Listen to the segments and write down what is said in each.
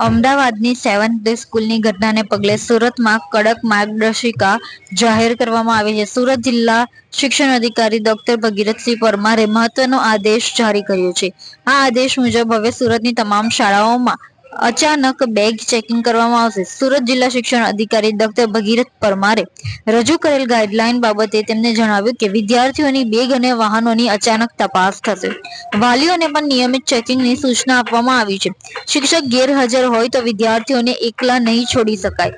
અમદાવાદની seventh day સ્કૂલની ઘટનાને પગલે સુરતમાં કડક માર્ગદર્શિકા જાહેર કરવામાં આવી છે. સુરત જિલ્લા શિક્ષણ અધિકારી ડોક્ટર ભગીરથસિંહ પરમારે મહત્વનો આદેશ જારી કર્યો છે. આ આદેશ મુજબ હવે સુરતની તમામ શાળાઓમાં અચાનક બેગ ચેકિંગ કરવામાં આવશે. સુરત જિલ્લા શિક્ષણ અધિકારી ડોક્ટર ભગીરથ પરમારે રજૂ કરેલ ગાઈડલાઈન બાબતે તેમને જણાવ્યું કે વિદ્યાર્થીઓની બેગ અને વાહનોની અચાનક તપાસ થશે. વાલીઓને પણ નિયમિત ચેકિંગની સૂચના આપવામાં આવી છે. શિક્ષક ગેરહાજર હોય તો વિદ્યાર્થીઓને એકલા નહીં છોડી શકાય.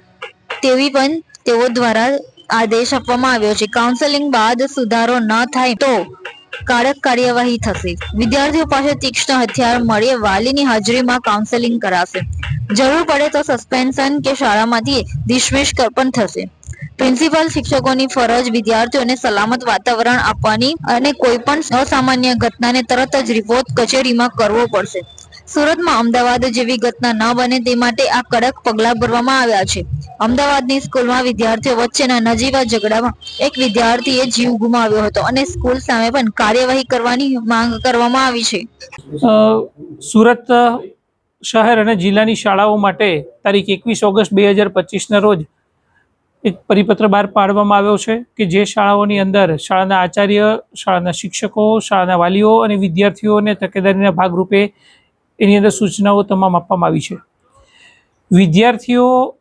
તેવી પણ તેઓ દ્વારા આદેશ આપવામાં આવ્યો છે. કાઉન્સેલિંગ બાદ સુધારો ન થાય તો કડક કાર્યવાહી થશે. વિદ્યાર્થીઓ પાસે તીક્ષ્ણ હથિયાર મળે વાલીની હાજરીમાં કાઉન્સેલિંગ કરાશે. જરૂર પડે તો સસ્પેન્શન કે શાળામાંથી ડિસમિસ પણ થશે. પ્રિન્સિપાલ શિક્ષકોની ફરજ વિદ્યાર્થીઓને સલામત વાતાવરણ આપવાની અને કોઈ પણ અસામાન્ય ઘટનાને તરત જ રિપોર્ટ કચેરીમાં કરવો પડશે. સુરતમાં અમદાવાદ જેવી ઘટના ન બને તે માટે આ કડક પગલાં ભરવામાં આવ્યા છે. અમદાવાદની સ્કૂલમાં વિદ્યાર્થીઓ વચ્ચેના નજીવા ઝઘડામાં એક વિદ્યાર્થીએ જીવ ગુમાવ્યો હતો અને સ્કૂલ સામે પણ કાર્યવાહી કરવાની માંગ કરવામાં આવી છે. સુરત શહેર અને જિલ્લાની શાળાઓ માટે તારીખ એકવીસ ઓગસ્ટ બે હજાર પચીસના રોજ એક પરિપત્ર બહાર પાડવામાં આવ્યો છે કે જે શાળાઓની અંદર શાળાના આચાર્ય, શાળાના શિક્ષકો, શાળાના વાલીઓ અને વિદ્યાર્થીઓને તકેદારીના ભાગરૂપે એની અંદર સૂચનાઓ તમામ આપવામાં આવી છે. વિદ્યાર્થીઓની